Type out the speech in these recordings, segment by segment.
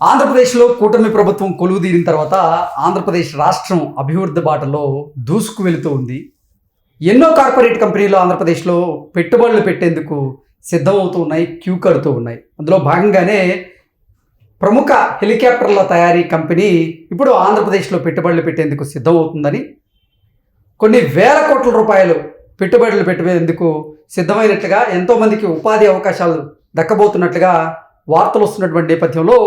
ఆంధ్రప్రదేశ్లో కూటమి ప్రభుత్వం కొలువు తీరిన తర్వాత ఆంధ్రప్రదేశ్ రాష్ట్రం అభివృద్ధి బాటలో దూసుకు వెళుతూ ఉంది. ఎన్నో కార్పొరేట్ కంపెనీలు ఆంధ్రప్రదేశ్లో పెట్టుబడులు పెట్టేందుకు సిద్ధమవుతూ ఉన్నాయి క్యూ కడుతూ ఉన్నాయి. అందులో భాగంగానే ప్రముఖ హెలికాప్టర్ల తయారీ కంపెనీ ఇప్పుడు ఆంధ్రప్రదేశ్లో పెట్టుబడులు పెట్టేందుకు సిద్ధమవుతుందని కొన్ని వేల కోట్ల రూపాయలు పెట్టుబడులు పెట్టేందుకు సిద్ధమైనట్లుగా ఎంతోమందికి ఉపాధి అవకాశాలు దక్కబోతున్నట్లుగా వార్తలు వస్తున్నటువంటి నేపథ్యంలో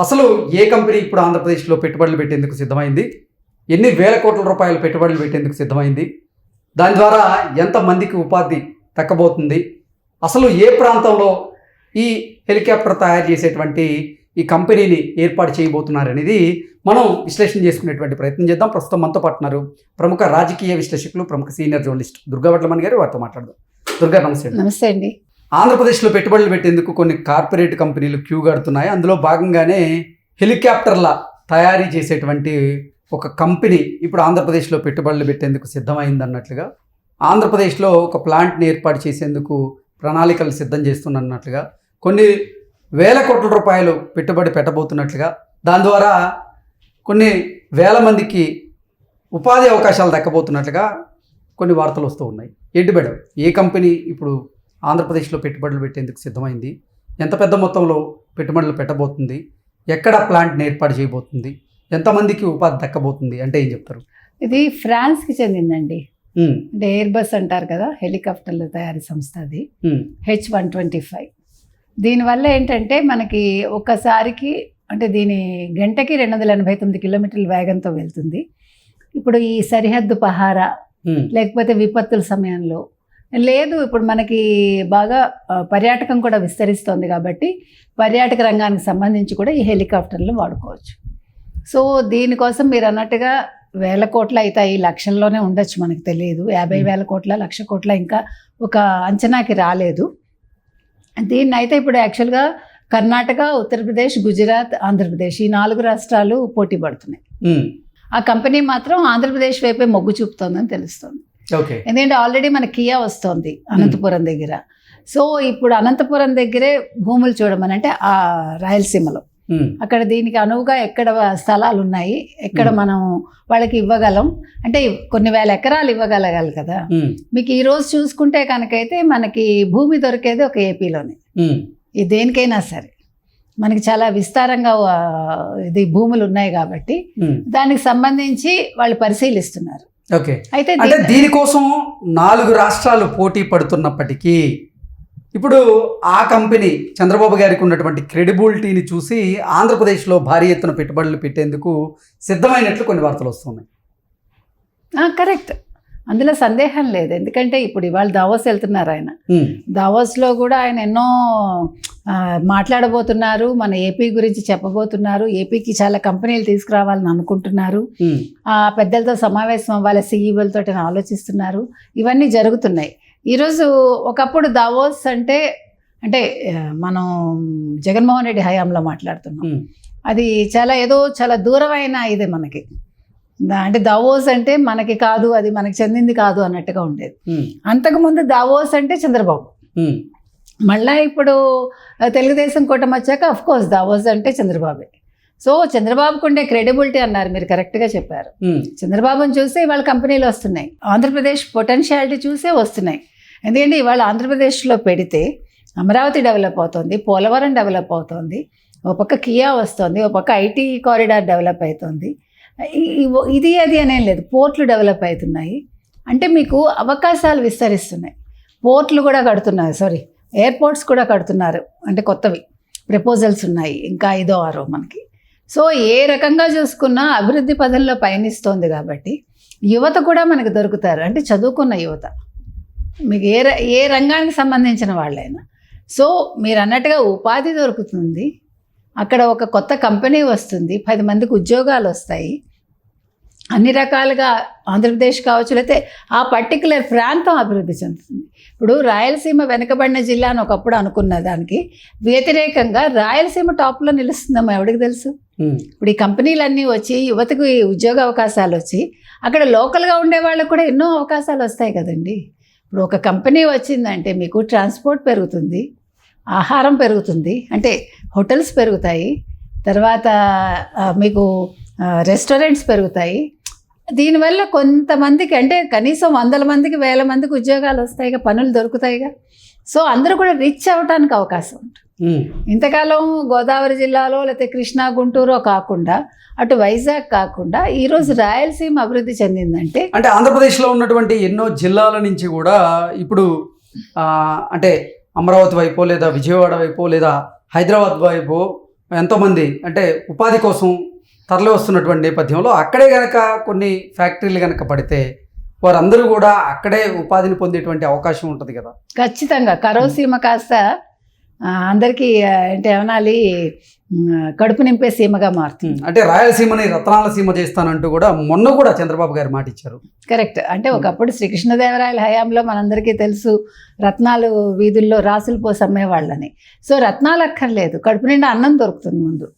అసలు ఏ కంపెనీ ఇప్పుడు ఆంధ్రప్రదేశ్లో పెట్టుబడులు పెట్టేందుకు సిద్ధమైంది? ఎన్ని వేల కోట్ల రూపాయలు పెట్టుబడులు పెట్టేందుకు సిద్ధమైంది? దాని ద్వారా ఎంతమందికి ఉపాధి తగ్గబోతుంది అసలు ఏ ప్రాంతంలో ఈ హెలికాప్టర్ తయారు చేసేటువంటి ఈ కంపెనీని ఏర్పాటు చేయబోతున్నారు అనేది మనం విశ్లేషణ చేసుకునేటువంటి ప్రయత్నం చేద్దాం. ప్రస్తుతం మనతో పాటున్నారు ప్రముఖ రాజకీయ విశ్లేషకులు ప్రముఖ సీనియర్ జర్నలిస్ట్ దుర్గా వడ్లమణి గారు. వారితో మాట్లాడదాం. దుర్గా నమస్తే నమస్తే అండి. ఆంధ్రప్రదేశ్లో పెట్టుబడులు పెట్టేందుకు కొన్ని కార్పొరేట్ కంపెనీలు క్యూ కడుతున్నాయి. అందులో భాగంగానే హెలికాప్టర్ల తయారీ చేసేటువంటి ఒక కంపెనీ ఇప్పుడు ఆంధ్రప్రదేశ్లో పెట్టుబడులు పెట్టేందుకు సిద్ధమైంది అన్నట్లుగా ఆంధ్రప్రదేశ్లో ఒక ప్లాంట్ని ఏర్పాటు చేసేందుకు ప్రణాళికలు సిద్ధం చేస్తున్నట్లుగా కొన్ని వేల కోట్ల రూపాయలు పెట్టుబడి పెట్టబోతున్నట్లుగా దాని ద్వారా కొన్ని వేల మందికి ఉపాధి అవకాశాలు దక్కబోతున్నట్లుగా కొన్ని వార్తలు వస్తూ ఉన్నాయి. ఏంటి మేడం? ఏ కంపెనీ ఇప్పుడు ఆంధ్రప్రదేశ్లో పెట్టుబడులు పెట్టేందుకు సిద్ధమైంది. ఎంత పెద్ద మొత్తంలో పెట్టుబడులు పెట్టబోతుంది? ఎక్కడ ప్లాంట్ని ఏర్పాటు చేయబోతుంది? ఎంతమందికి ఉపాధి దక్కబోతుంది? అంటే ఏం చెప్తారు? ఇది ఫ్రాన్స్కి చెందిందండి. అంటే ఎయిర్ బస్ అంటారు కదా హెలికాప్టర్ల తయారీ సంస్థ అది. H one twenty five. దీనివల్ల ఏంటంటే మనకి ఒక్కసారికి అంటే దీని గంటకి రెండు వందల ఎనభై తొమ్మిది కిలోమీటర్ల వేగంతో వెళ్తుంది. ఇప్పుడు ఈ సరిహద్దు పహారా లేకపోతే విపత్తుల సమయంలో లేదు ఇప్పుడు మనకి బాగా పర్యాటకం కూడా విస్తరిస్తోంది కాబట్టి పర్యాటక రంగానికి సంబంధించి కూడా ఈ హెలికాప్టర్లు వాడుకోవచ్చు. సో దీనికోసం మీరు అన్నట్టుగా వేల కోట్ల అవుతాయి లక్షల్లోనే ఉండొచ్చు మనకు తెలియదు. యాభై వేల కోట్ల లక్ష కోట్ల ఇంకా ఒక అంచనాకి రాలేదు. దీన్ని అయితే ఇప్పుడు యాక్చువల్గా కర్ణాటక ఉత్తరప్రదేశ్ గుజరాత్ ఆంధ్రప్రదేశ్ ఈ నాలుగు రాష్ట్రాలు పోటీ పడుతున్నాయి. ఆ కంపెనీ మాత్రం ఆంధ్రప్రదేశ్ వైపే మొగ్గు చూపుతోందని తెలుస్తుంది. ఎందుకంటే ఆల్రెడీ మన కియా వస్తోంది అనంతపురం దగ్గర. సో ఇప్పుడు అనంతపురం దగ్గరే భూములు చూడమని అంటే ఆ రాయలసీమలో. ఉమ్, అక్కడ దీనికి అనువుగా ఎక్కడ స్థలాలు ఉన్నాయి ఎక్కడ Hmm. మనం వాళ్ళకి ఇవ్వగలం. అంటే కొన్ని వేల ఎకరాలు ఇవ్వగలగాలి కదా. ఉమ్, మీకు ఈ రోజు చూసుకుంటే కనుకైతే మనకి భూమి దొరికేది ఒక ఏపీలోనే. ఇది దేనికైనా సరే. మనకి చాలా విస్తారంగా ఇది భూములు ఉన్నాయి కాబట్టి దానికి సంబంధించి వాళ్ళు పరిశీలిస్తున్నారు. ఓకే. అయితే అంటే దీని- దీనికోసం నాలుగు రాష్ట్రాలు పోటీ పడుతున్నప్పటికీ ఇప్పుడు ఆ కంపెనీ చంద్రబాబు గారికి ఉన్నటువంటి క్రెడిబిలిటీని చూసి ఆంధ్రప్రదేశ్లో భారీ ఎత్తున పెట్టుబడులు పెట్టేందుకు సిద్ధమైనట్లు కొన్ని వార్తలు వస్తున్నాయి. కరెక్ట్. అందులో సందేహం లేదు. ఎందుకంటే ఇప్పుడు ఇవాళ దావోస్ వెళ్తున్నారు ఆయన. దావోస్లో కూడా ఆయన ఎన్నో మాట్లాడబోతున్నారు మన ఏపీ గురించి చెప్పబోతున్నారు ఏపీకి చాలా కంపెనీలు తీసుకురావాలని అనుకుంటున్నారు. ఆ పెద్దలతో సమావేశం అవ్వాలి సీఈఓలతో ఆలోచిస్తున్నారు. ఇవన్నీ జరుగుతున్నాయి. ఈరోజు ఒకప్పుడు దావోస్ అంటే అంటే మనం జగన్మోహన్ రెడ్డి హయాంలో మాట్లాడుతున్నాం. అది చాలా ఏదో చాలా దూరమైన ఇది మనకి. అంటే దావోస్ అంటే మనకి కాదు అది మనకి చెందింది కాదు అన్నట్టుగా ఉండేది. అంతకుముందు దావోస్ అంటే చంద్రబాబు. మళ్ళా ఇప్పుడు తెలుగుదేశం కూటమి వచ్చాక అఫ్ కోర్స్ దావోస్ అంటే చంద్రబాబే. సో చంద్రబాబుకు ఉండే క్రెడిబిలిటీ అన్నారు మీరు కరెక్ట్గా చెప్పారు. చంద్రబాబుని చూసే ఇవాళ కంపెనీలు వస్తున్నాయి. ఆంధ్రప్రదేశ్ పొటెన్షియాలిటీ చూసే వస్తున్నాయి. ఎందుకంటే ఇవాళ ఆంధ్రప్రదేశ్లో పెడితే అమరావతి డెవలప్ అవుతుంది పోలవరం డెవలప్ అవుతుంది ఒక పక్క కియా వస్తుంది ఒక పక్క ఐటీ కారిడార్ డెవలప్ అవుతుంది. ఇది అది అనేం లేదు. పోర్ట్లు డెవలప్ అవుతున్నాయి. అంటే మీకు అవకాశాలు విస్తరిస్తున్నాయి. పోర్ట్లు కూడా కడుతున్నారు. సారీ ఎయిర్పోర్ట్స్ కూడా కడుతున్నారు. అంటే కొత్తవి. ప్రపోజల్స్ ఉన్నాయి. ఇంకా ఐదో ఆరో మనకి. సో ఏ రకంగా చూసుకున్నా అభివృద్ధి పదంలో పయనిస్తోంది కాబట్టి యువత కూడా మనకు దొరుకుతారు. అంటే చదువుకున్న యువత. మీకు ఏ ర- ఏ రంగానికి సంబంధించిన వాళ్ళైనా. సో మీరు అన్నట్టుగా ఉపాధి దొరుకుతుంది. అక్కడ ఒక కొత్త కంపెనీ వస్తుంది. పది మందికి ఉద్యోగాలు వస్తాయి. అన్ని రకాలుగా ఆంధ్రప్రదేశ్ కావచ్చు లేకపోతే ఆ పర్టికులర్ ప్రాంతం అభివృద్ధి చెందుతుంది. ఇప్పుడు రాయలసీమ వెనుకబడిన జిల్లా అని ఒకప్పుడు అనుకున్న దానికి వ్యతిరేకంగా రాయలసీమ టాప్లో నిలుస్తుందమ్మా ఎవరికి తెలుసు? ఇప్పుడు ఈ కంపెనీలన్నీ వచ్చి యువతకు ఈ ఉద్యోగ అవకాశాలు వచ్చి అక్కడ లోకల్గా ఉండే వాళ్ళకు కూడా ఎన్నో అవకాశాలు వస్తాయి కదండి. ఇప్పుడు ఒక కంపెనీ వచ్చిందంటే మీకు ట్రాన్స్పోర్ట్ పెరుగుతుంది ఆహారం పెరుగుతుంది అంటే హోటల్స్ పెరుగుతాయి తర్వాత మీకు రెస్టారెంట్స్ పెరుగుతాయి దీనివల్ల కొంతమందికి అంటే కనీసం వందల మందికి వేల మందికి ఉద్యోగాలు వస్తాయిగా పనులు దొరుకుతాయిగా. సో అందరూ కూడా రిచ్ అవ్వడానికి అవకాశం ఉంటుంది. ఇంతకాలం గోదావరి జిల్లాలో లేకపోతే కృష్ణా గుంటూరు కాకుండా అటు వైజాగ్ కాకుండా ఈరోజు రాయలసీమ అభివృద్ధి చెందిందంటే అంటే ఆంధ్రప్రదేశ్లో ఉన్నటువంటి ఎన్నో జిల్లాల నుంచి కూడా ఇప్పుడు అంటే అమరావతి వైపు లేదా విజయవాడ వైపు లేదా హైదరాబాద్ వైపు ఎంతోమంది అంటే ఉపాధి కోసం తరలి వస్తున్నటువంటి నేపథ్యంలో అక్కడే గనక కొన్ని ఫ్యాక్టరీలు గనక పడితే వారందరూ కూడా అక్కడే ఉపాధిని పొందేటువంటి అవకాశం ఉంటుంది కదా. ఖచ్చితంగా. కరోసీమ కాస్త అందరికీ అంటే ఏమనాలి కడుపు నింపే సీమగా మారుతుంది. అంటే రాయలసీమని రత్నాల సీమ చేస్తానంటూ కూడా మొన్న కూడా చంద్రబాబు గారు మాట ఇచ్చారు కరెక్ట్. అంటే ఒకప్పుడు శ్రీకృష్ణదేవరాయల హయాంలో మనందరికీ తెలుసు రత్నాలు వీధుల్లో రాసులు పోసి అమ్మేవాళ్ళని సో రత్నాలు అక్కర్లేదు. కడుపు నిండా అన్నం దొరుకుతుంది ముందు.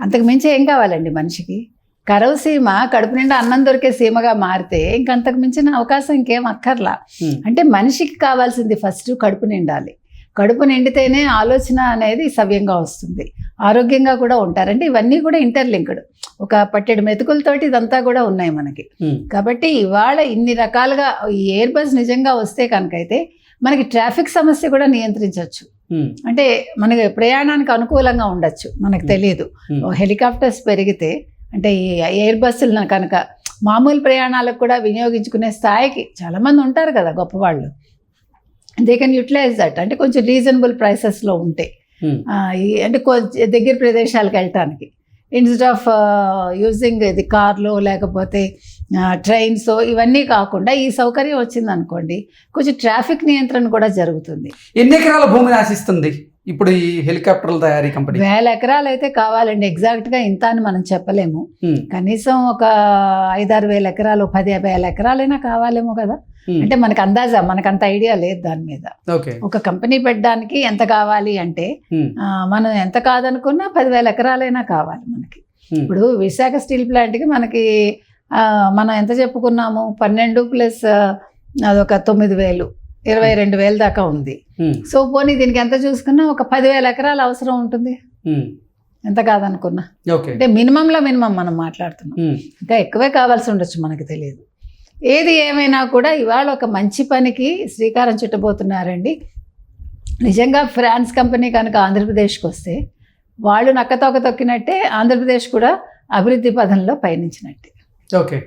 అంతకు మించి ఏం కావాలండి మనిషికి? కరవు సీమ కడుపు నిండా అన్నం దొరికే సీమగా మారితే ఇంకంతకు మించిన అవకాశం ఇంకేం అక్కర్లా. అంటే మనిషికి కావాల్సింది ఫస్ట్ కడుపు నిండాలి. కడుపు నిండితేనే ఆలోచన అనేది సవ్యంగా వస్తుంది. ఆరోగ్యంగా కూడా ఉంటారు అంటే ఇవన్నీ కూడా ఇంటర్లింక్డ్. ఒక పట్టెడు మెతుకులతోటి ఇదంతా కూడా ఉన్నాయి మనకి. కాబట్టి ఇవాళ ఇన్ని రకాలుగా ఈ ఎయిర్ బస్ నిజంగా వస్తే కనుకైతే మనకి ట్రాఫిక్ సమస్య కూడా నియంత్రించవచ్చు. అంటే మనకి ప్రయాణానికి అనుకూలంగా ఉండొచ్చు మనకు తెలియదు హెలికాప్టర్స్ పెరిగితే అంటే ఈ ఎయిర్ బస్సులు కనుక మామూలు ప్రయాణాలకు కూడా వినియోగించుకునే స్థాయికి చాలామంది ఉంటారు కదా గొప్పవాళ్ళు. దే కెన్ యూటిలైజ్ దట్ అంటే కొంచెం రీజనబుల్ ప్రైసెస్లో ఈ అంటే కొంచెం దగ్గర ప్రదేశాలకు వెళ్ళటానికి. ఇన్స్టెడ్ ఆఫ్ యూజింగ్ ఇది కార్లో లేకపోతే ట్రైన్స్ ఇవన్నీ కాకుండా ఈ సౌకర్యం వచ్చింది అనుకోండి కొంచెం ట్రాఫిక్ నియంత్రణ కూడా జరుగుతుంది. ఎన్ని ఎకరాల భూమిని ఆశిస్తుంది ఇప్పుడు ఈ హెలికాప్టర్ల తయారీ కంపెనీ. వేల ఎకరాలు అయితే కావాలండి ఎగ్జాక్ట్గా ఇంత అని మనం చెప్పలేము. కనీసం ఒక ఐదారు వేల ఎకరాలు పది వేల ఎకరాలైనా కావాలేమో కదా. అంటే మనకు అందాజా మనకు అంత ఐడియా లేదు దాని మీద. ఒక కంపెనీ పెట్టడానికి ఎంత కావాలి అంటే మనం ఎంత కాదనుకున్నా పదివేల ఎకరాలైనా కావాలి మనకి. ఇప్పుడు విశాఖ స్టీల్ ప్లాంట్కి మనకి మనం ఎంత చెప్పుకున్నాము? పన్నెండు ప్లస్ అదొక తొమ్మిది వేలు. ఇరవై రెండు వేలు దాకా ఉంది. సో పోనీ దీనికి ఎంత చూసుకున్నా ఒక పదివేల ఎకరాలు అవసరం ఉంటుంది. ఎంత కాదనుకున్నా. అంటే మినిమంలో మినిమం మనం మాట్లాడుతున్నాం. ఇంకా ఎక్కువే కావాల్సి ఉండొచ్చు మనకు తెలియదు. ఏది ఏమైనా కూడా ఇవాళ ఒక మంచి పనికి శ్రీకారం చుట్టబోతున్నారండి. నిజంగా ఫ్రాన్స్ కంపెనీ కనుక ఆంధ్రప్రదేశ్కి వస్తే వాళ్ళు నక్కతోక తొక్కినట్టే ఆంధ్రప్రదేశ్ కూడా అభివృద్ధి పదంలో పయనించినట్టే. ఓకే.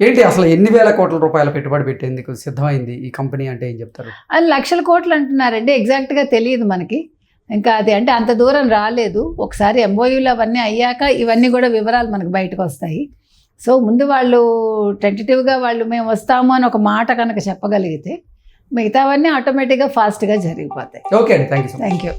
ఏంటి అసలు ఎన్ని వేల కోట్ల రూపాయల పెట్టుబడి పెట్టేందుకు సిద్ధమైంది? ఈ కంపెనీ అంటే ఏం చెప్తారు? అది లక్షల కోట్లు అంటున్నారండి. ఎగ్జాక్ట్గా తెలియదు మనకి. ఇంకా అది అంటే అంత దూరం రాలేదు. ఒకసారి ఎంఓయూలు అవన్నీ అయ్యాక ఇవన్నీ కూడా వివరాలు మనకు బయటకు వస్తాయి. సో ముందు వాళ్ళు టెంటటివ్గా వాళ్ళు మేము వస్తాము అని ఒక మాట కనుక చెప్పగలిగితే మిగతావన్నీ ఆటోమేటిక్గా ఫాస్ట్గా జరిగిపోతాయి. ఓకే అండి. Thank you thank you